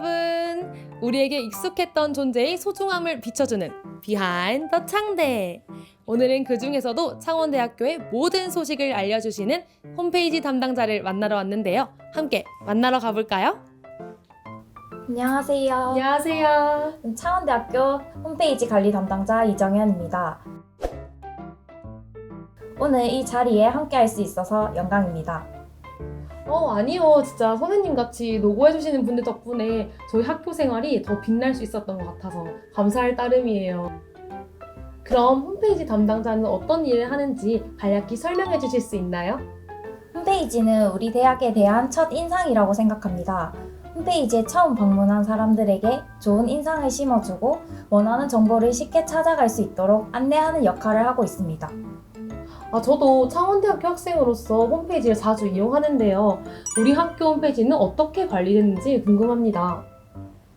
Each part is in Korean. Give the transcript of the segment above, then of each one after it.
여러분! 우리에게 익숙했던 존재의 소중함을 비춰주는 비하인드 더 창대! 오늘은 그 중에서도 창원대학교의 모든 소식을 알려주시는 홈페이지 담당자를 만나러 왔는데요. 함께 만나러 가볼까요? 안녕하세요. 안녕하세요. 창원대학교 홈페이지 관리 담당자 이정현입니다. 오늘 이 자리에 함께 할 수 있어서 영광입니다. 어, 아니요. 진짜 선생님 같이 노고해주시는 분들 덕분에 저희 학교 생활이 더 빛날 수 있었던 것 같아서 감사할 따름이에요. 그럼 홈페이지 담당자는 어떤 일을 하는지 간략히 설명해 주실 수 있나요? 홈페이지는 우리 대학에 대한 첫 인상이라고 생각합니다. 홈페이지에 처음 방문한 사람들에게 좋은 인상을 심어주고 원하는 정보를 쉽게 찾아갈 수 있도록 안내하는 역할을 하고 있습니다. 아, 저도 창원대학교 학생으로서 홈페이지를 자주 이용하는데요. 우리 학교 홈페이지는 어떻게 관리되는지 궁금합니다.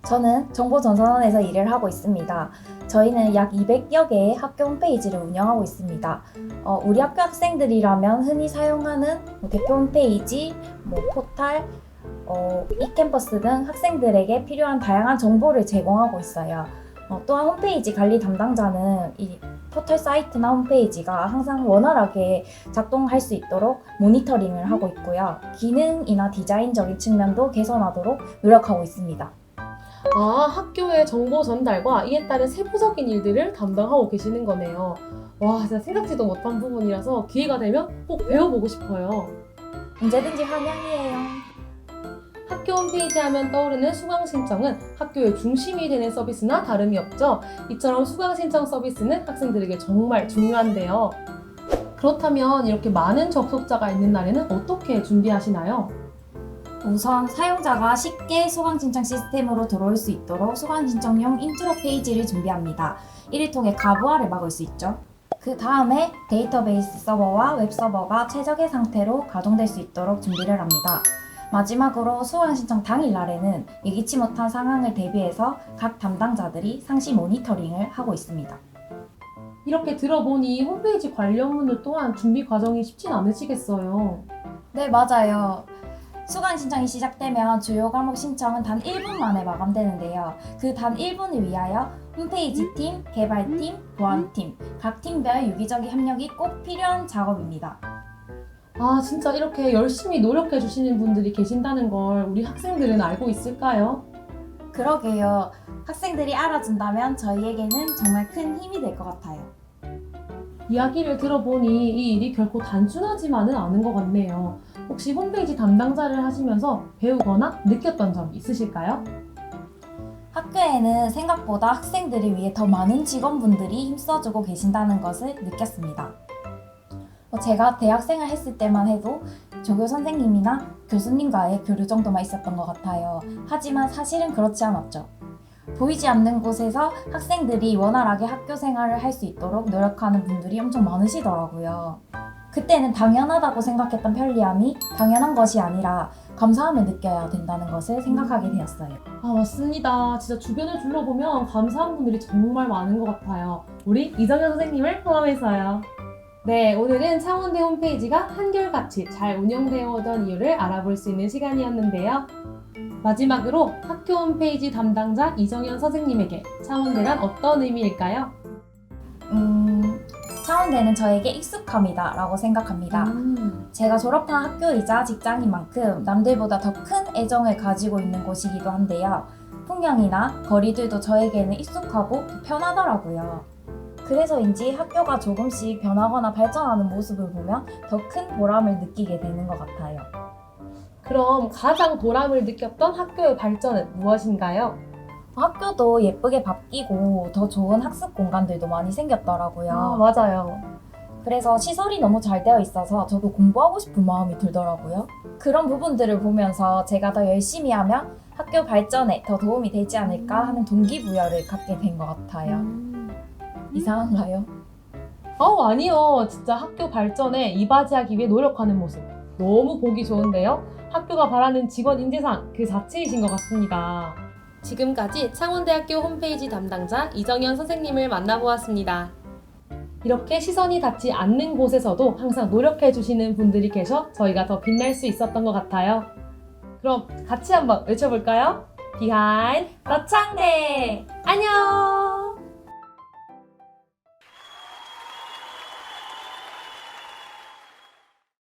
저는 정보전선원에서 일을 하고 있습니다. 저희는 약 200여 개의 학교 홈페이지를 운영하고 있습니다. 어, 우리 학교 학생들이라면 흔히 사용하는 뭐 대표 홈페이지, 뭐 포탈, 어, 이캠퍼스 등 학생들에게 필요한 다양한 정보를 제공하고 있어요. 어, 또한 홈페이지 관리 담당자는 이 포털 사이트나 홈페이지가 항상 원활하게 작동할 수 있도록 모니터링을 하고 있고요. 기능이나 디자인적인 측면도 개선하도록 노력하고 있습니다. 아, 학교의 정보 전달과 이에 따른 세부적인 일들을 담당하고 계시는 거네요. 와, 진짜 생각지도 못한 부분이라서 기회가 되면 꼭 배워보고 싶어요. 언제든지 환영이에요. 학교 홈페이지 하면 떠오르는 수강 신청은 학교의 중심이 되는 서비스나 다름이 없죠. 이처럼 수강 신청 서비스는 학생들에게 정말 중요한데요. 그렇다면 이렇게 많은 접속자가 있는 날에는 어떻게 준비하시나요? 우선 사용자가 쉽게 수강 신청 시스템으로 들어올 수 있도록 수강 신청용 인트로 페이지를 준비합니다. 이를 통해 가부화를 막을 수 있죠. 그 다음에 데이터베이스 서버와 웹 서버가 최적의 상태로 가동될 수 있도록 준비를 합니다. 마지막으로 수강 신청 당일 날에는 예기치 못한 상황을 대비해서 각 담당자들이 상시 모니터링을 하고 있습니다. 이렇게 들어보니 홈페이지 관련문들 또한 준비 과정이 쉽진 않으시겠어요. 네, 맞아요. 수강 신청이 시작되면 주요 과목 신청은 단 1분 만에 마감되는데요. 그 단 1분을 위하여 홈페이지 팀, 개발팀, 보안팀, 각 팀별 유기적인 협력이 꼭 필요한 작업입니다. 아, 진짜 이렇게 열심히 노력해 주시는 분들이 계신다는 걸 우리 학생들은 알고 있을까요? 그러게요. 학생들이 알아준다면 저희에게는 정말 큰 힘이 될 것 같아요. 이야기를 들어보니 이 일이 결코 단순하지만은 않은 것 같네요. 혹시 홈페이지 담당자를 하시면서 배우거나 느꼈던 점 있으실까요? 학교에는 생각보다 학생들을 위해 더 많은 직원분들이 힘써주고 계신다는 것을 느꼈습니다. 어, 제가 대학생을 했을 때만 해도 조교 선생님이나 교수님과의 교류 정도만 있었던 것 같아요. 하지만 사실은 그렇지 않았죠. 보이지 않는 곳에서 학생들이 원활하게 학교 생활을 할 수 있도록 노력하는 분들이 엄청 많으시더라고요. 그때는 당연하다고 생각했던 편리함이 당연한 것이 아니라 감사함을 느껴야 된다는 것을 생각하게 되었어요. 아, 맞습니다. 진짜 주변을 둘러보면 감사한 분들이 정말 많은 것 같아요. 우리 이정현 선생님을 포함해서요. 네, 오늘은 창원대 홈페이지가 한결같이 잘 운영되어 오던 이유를 알아볼 수 있는 시간이었는데요. 마지막으로 학교 홈페이지 담당자 이정현 선생님에게 창원대란 어떤 의미일까요? 음, 차원대는 저에게 익숙함이다 라고 생각합니다. 음, 제가 졸업한 학교이자 직장인 만큼 남들보다 더 큰 애정을 가지고 있는 곳이기도 한데요. 풍경이나 거리들도 저에게는 익숙하고 편하더라고요. 그래서인지 학교가 조금씩 변하거나 발전하는 모습을 보면 더 큰 보람을 느끼게 되는 것 같아요. 그럼 가장 보람을 느꼈던 학교의 발전은 무엇인가요? 학교도 예쁘게 바뀌고 더 좋은 학습 공간들도 많이 생겼더라고요. 아, 맞아요. 그래서 시설이 너무 잘 되어 있어서 저도 공부하고 싶은 마음이 들더라고요. 그런 부분들을 보면서 제가 더 열심히 하면 학교 발전에 더 도움이 되지 않을까 하는 동기부여를 갖게 된 것 같아요. 음. 이상한가요? 어, 아니요. 진짜 학교 발전에 이바지하기 위해 노력하는 모습. 너무 보기 좋은데요? 학교가 바라는 직원 인재상 그 자체이신 것 같습니다. 지금까지 창원대학교 홈페이지 담당자 이정현 선생님을 만나보았습니다. 이렇게 시선이 닿지 않는 곳에서도 항상 노력해 주시는 분들이 계셔 저희가 더 빛날 수 있었던 것 같아요. 그럼 같이 한번 외쳐볼까요? 비하인 너창대 안녕!